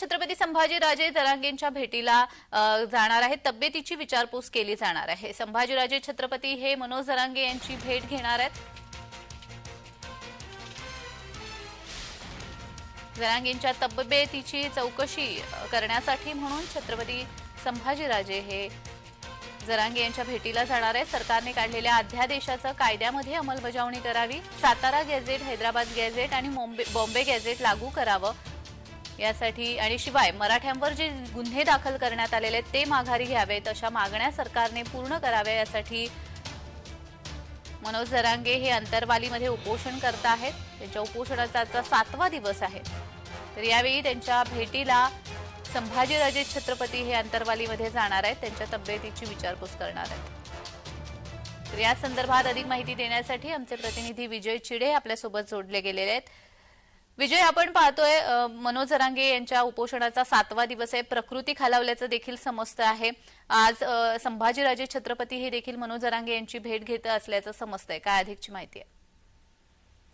छत्रपती संभाजीराजे जरांगेंच्या भेटीला जाणार आहेत. तब्येतीची विचारपूस केली जाणार आहे. संभाजीराजे छत्रपती हे मनोज जरांगे यांची भेट घेणार आहेत. जरांगेंच्या तब्येतीची चौकशी करण्यासाठी म्हणून छत्रपती संभाजीराजे हे जरांगे यांच्या भेटीला जाणार आहेत. सरकारने काढलेल्या अध्यादेशाचं कायद्यामध्ये अंमलबजावणी करावी. सातारा गॅझेट हैदराबाद गॅझेट आणि बॉम्बे गॅझेट लागू करावं. यासाठी आणि शिवाय मराठ्यांवर जे गुन्हे दाखल करण्यात आलेले आहेत ते माघारी घ्यावेत अशा मागण्या सरकारने पूर्ण कराव्या यासाठी मनोज जरांगे हे अंतरवालीमध्ये उपोषण करत आहेत. त्यांच्या उपोषणाचा आजचा सातवा दिवस आहे. तर यावेळी त्यांच्या भेटीला संभाजीराजे छत्रपती हे अंतरवालीमध्ये जाणार आहेत. त्यांच्या तब्येतीची विचारपूस करणार आहेत. तर या संदर्भात अधिक माहिती देण्यासाठी आमचे प्रतिनिधी विजय चिडे आपल्यासोबत जोडले गेलेले आहेत. विजय आपण पाहतोय मनोज जरांगे यांच्या उपोषणाचा सातवा दिवस आहे. प्रकृती खालावल्याचं देखील समजतं आहे. आज संभाजीराजे छत्रपती हे देखील मनोज जरांगे यांची भेट घेत असल्याचं समजतंय. काय अधिकची माहिती आहे?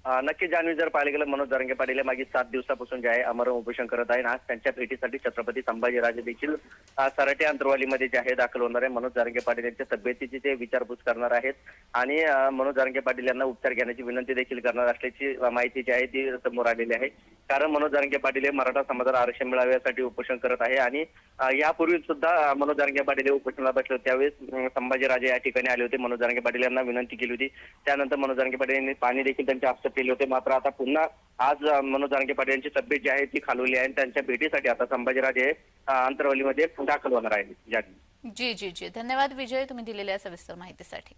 नक्की जान्हवी जर पाहिलं गेलं मनोज दरंगे पाटील मागील सात दिवसापासून जे आहे अमरण उपोषण करत आहे आज त्यांच्या भेटीसाठी छत्रपती संभाजीराजे देखील सराटे अंतरवालीमध्ये जे आहे दाखल होणार आहे. मनोज जरांगे पाटील यांच्या तब्येतीची ते विचारपूस करणार आहेत. आणि मनोज जारंगे पाटील यांना उपचार घेण्याची विनंती देखील करणार असल्याची माहिती जी आहे ती समोर आलेली आहे. कारण मनोज जरांगे पाटील हे मराठा समाजाला आरक्षण मिळावे यासाठी उपोषण करत आहे आणि यापूर्वी सुद्धा मनोज जरांगे पाटील हे उपोषणाला बसले होते. त्यावेळेस संभाजीराजे या ठिकाणी आले होते. मनोज जरांगे पाटील यांना विनंती केली होती. त्यानंतर मनोज जरांगे पाटील यांनी पाणी देखील त्यांचे हस्त केले होते. मात्र आता पुन्हा आज मनोज जरांगे पाटील यांची तब्येत जी आहे ती खालवली आहे आणि त्यांच्या भेटीसाठी आता संभाजीराजे हे, अ, दाखल होणार आहे जी जी जी. धन्यवाद विजय तुम्ही दिलेल्या सविस्तर माहितीसाठी.